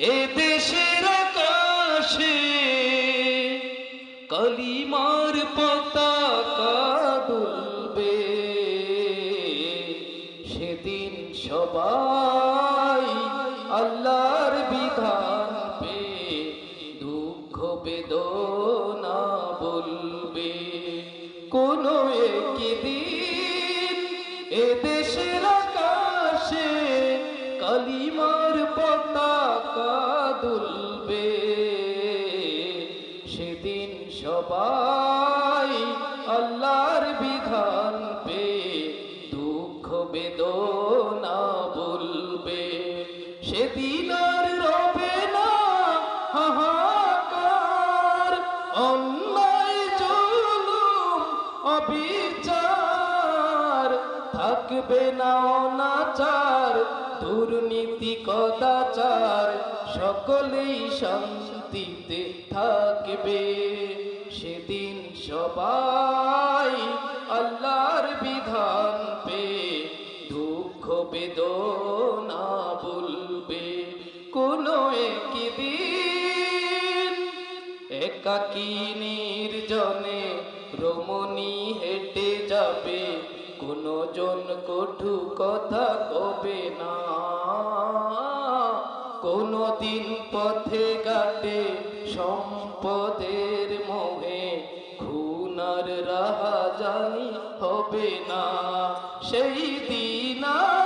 এ দেশের কাশে কালিমার পতাকা দুলবে। সেদিন সবাই আল্লাহর বিধাবে পে দুঃখ বেদনা বলবে। কোনো একদিন এ দেশের আকাশে কালিমার পতাকা দুলবে। সেদিন সবাই আল্লাহর বিধান পে, দুঃখ বেদনা বলবে। সেদিন আর রবে না হাহাকার, অন্যায় জুলুম, অবিচার। থাকবে না অনাচার দুর্নীতি, কদাচার, সকলেই শান্তিতে থাকবে। সেদিন সবাই আল্লাহর বিধান পে দুঃখ বেদনা বলবে কোন একদিন একাকী নির্জনে রমণী হেঁটে যাবে। কোনো জন কঠু কথা কবে না। কোনো দিন পথে ঘাটে সম্পদের মোহে খুনার রাহা জানি হবে না। সেই দিনা